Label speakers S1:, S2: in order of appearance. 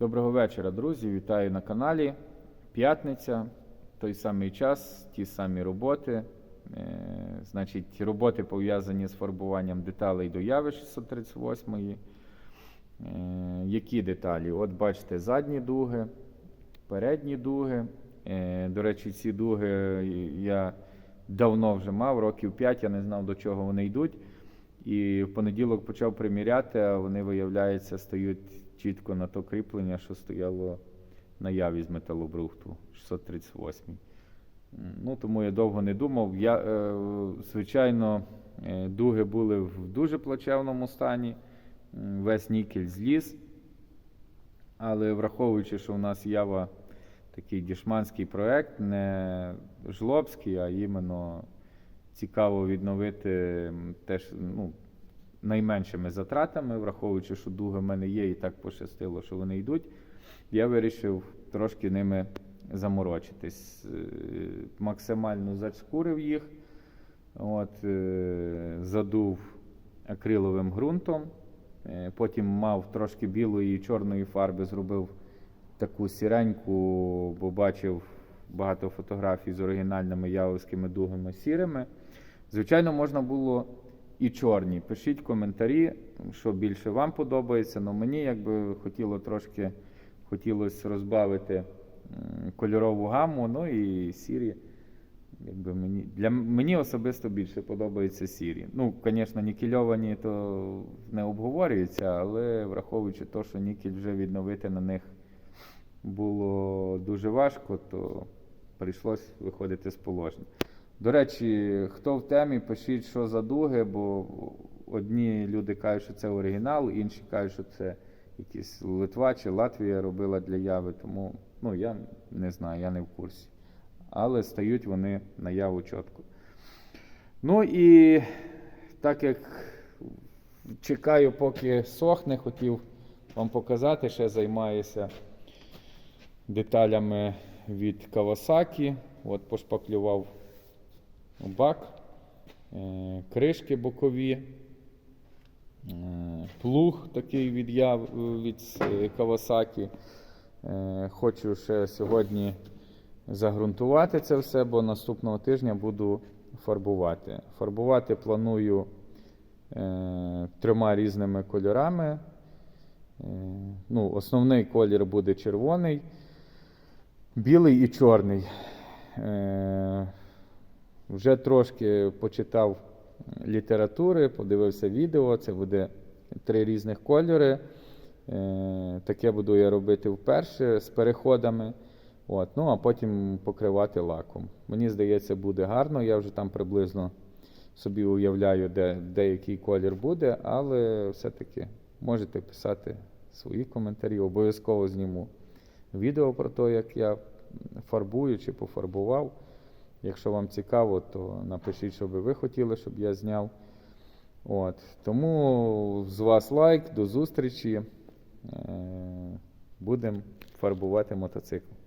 S1: Доброго вечора, друзі. Вітаю на каналі. П'ятниця, той самий час, ті самі роботи. Е, значить, роботи пов'язані з фарбуванням деталей до яви 638. Е, які деталі? От бачите, задні дуги, передні дуги. Е, до речі, ці дуги я давно вже мав, років 5, я не знав, до чого вони йдуть. І в понеділок почав приміряти, а вони, виявляється, стають чітко на то кріплення, що стояло на яві з металобрухту 638. М, Ну, тому я довго не думав. Я, е, звичайно, е, дуги були в дуже плачевному стані. Весь нікель зліз. Але враховуючи, що в нас ява такий дішманський проект, не жлобський, а іменно цікаво відновити теж ну, найменшими затратами, враховуючи, що дуги в мене є і так пощастило, що вони йдуть, я вирішив трошки ними заморочитись. Е, Максимально зашкурив їх, от, е, задув акриловим ґрунтом. Е, Потім мав трошки білої і чорної фарби, зробив таку сіреньку, бо бачив багато фотографій з оригінальними явовськими дугами сірими. Звичайно, можна було і чорні. Пишіть коментарі, що більше вам подобається. але мені якби хотіло трошки хотілося розбавити кольорову гаму, ну і сірі. Якби мені, для мені особисто більше подобаються сірі. Ну, звісно, нікельовані то не обговорюється, але враховуючи те, що нікель вже відновити на них було дуже важко, то прийшлось виходити з положення. До речі, хто в темі, пишіть, що за дуги, бо одні люди кажуть, що це оригінал, інші кажуть, що це якісь Литва чи Латвія робила для яви, тому ну, я не знаю, я не в курсі. Але стають вони на яву чітко. Ну і так як чекаю, поки сохне, хотів вам показати, ще займаюся деталями від Kawasaki. От пошпаклював бак, е, кришки бокові, е, плуг такий від, Яв- від. Е, Хочу ще сьогодні загрунтувати це все, бо наступного тижня буду фарбувати. Фарбувати планую е, трьома різними кольорами. Ну, основний колір буде червоний, білий і чорний. Е, вже трошки почитав літератури, подивився відео. Це буде три різних кольори. Е, таке буду я робити вперше з переходами. От, ну, а потім покривати лаком. Мені здається, буде гарно. Я вже там приблизно собі уявляю, де, де який колір буде, але все-таки можете писати свої коментарі. Обов'язково зніму відео про те, як я фарбую чи пофарбував. Якщо вам цікаво, то напишіть, що би ви хотіли, щоб я зняв. От. Тому з вас лайк, до зустрічі. Будемо фарбувати мотоцикл.